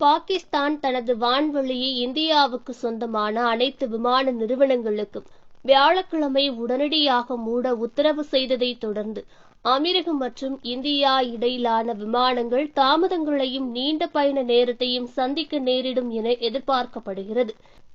பாகிஸ்தான் தனது வான்வெளியை இந்தியாவுக்கு சொந்தமான அனைத்து விமான நிறுவனங்களுக்கும் வியாழக்கிழமை உடனடியாக மூட உத்தரவு செய்ததைத் தொடர்ந்து அமீரகம் மற்றும் இந்தியா இடையிலான விமானங்கள் தாமதங்களையும் நீண்ட பயண நேரத்தையும் சந்திக்க நேரிடும் என எதிர்பார்க்கப்படுகிறது.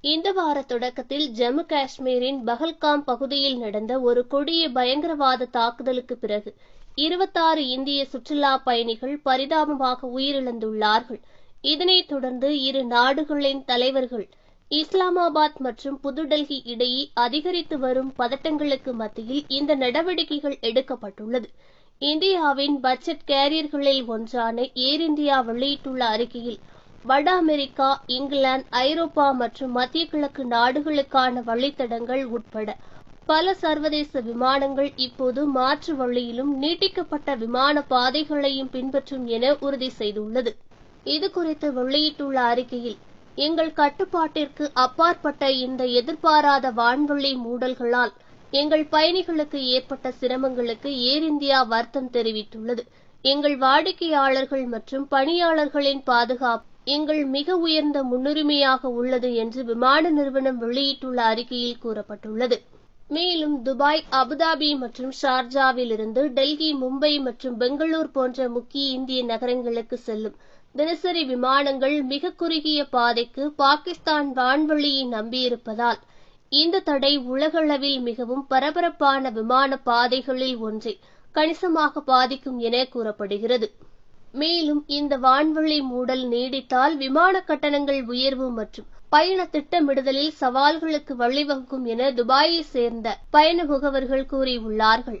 இந்த வார தொடக்கத்தில் ஜம்மு காஷ்மீரின் பஹல்காம் பகுதியில் நடந்த ஒரு கொடிய பயங்கரவாத தாக்குதலுக்கு பிறகு இருபத்தாறு இந்திய சுற்றுலா பயணிகள் பரிதாபமாக உயிரிழந்துள்ளார்கள். இதனைத் தொடர்ந்து இரு நாடுகளின் தலைவர்கள் இஸ்லாமாபாத் மற்றும் புதுடெல்லி இடையே அதிகரித்து வரும் பதட்டங்களுக்கு மத்தியில் இந்த நடவடிக்கைகள் எடுக்கப்பட்டுள்ளது. இந்தியாவின் பட்ஜெட் கேரியர்களில் ஒன்றான ஏர் இந்தியா வெளியிட்டுள்ள அறிக்கையில் வட அமெரிக்கா இங்கிலாந்து ஐரோப்பா மற்றும் மத்திய கிழக்கு நாடுகளுக்கான வழித்தடங்கள் உட்பட பல சர்வதேச விமானங்கள் இப்போது மாற்று வழியிலும் நீட்டிக்கப்பட்ட விமான பாதைகளையும் பின்பற்றும் என உறுதி செய்துள்ளது. இதுகுறித்து வெளியிட்டுள்ள அறிக்கையில் எங்கள் கட்டுப்பாட்டிற்கு அப்பாற்பட்ட இந்த எதிர்பாராத வான்வெளி மூடல்களால் எங்கள் பயணிகளுக்கு ஏற்பட்ட சிரமங்களுக்கு ஏர் இந்தியா வருத்தம் தெரிவித்துள்ளது. எங்கள் வாடிக்கையாளர்கள் மற்றும் பணியாளர்களின் பாதுகாப்பு எங்கள் மிக உயர்ந்த முன்னுரிமையாக உள்ளது என்று விமான நிறுவனம் வெளியிட்டுள்ள அறிக்கையில் கூறப்பட்டுள்ளது. மேலும் துபாய் அபுதாபி மற்றும் ஷார்ஜாவிலிருந்து டெல்லி மும்பை மற்றும் பெங்களூர் போன்ற முக்கிய இந்திய நகரங்களுக்கு செல்லும் தினசரி விமானங்கள் மிக குறுகிய பாதைக்கு பாகிஸ்தான் வான்வழியை நம்பியிருப்பதால் இந்த தடை உலகளவில் மிகவும் பரபரப்பான விமான பாதைகளில் ஒன்றை கணிசமாக பாதிக்கும் என கூறப்படுகிறது. மேலும் இந்த வான்வழி மூடல் நீடித்தால் விமான கட்டணங்கள் உயர்வு மற்றும் பயண திட்டமிடுதலில் சவால்களுக்கு வழிவகுக்கும் என துபாயை சேர்ந்த பயண முகவர்கள் கூறியுள்ளார்கள்.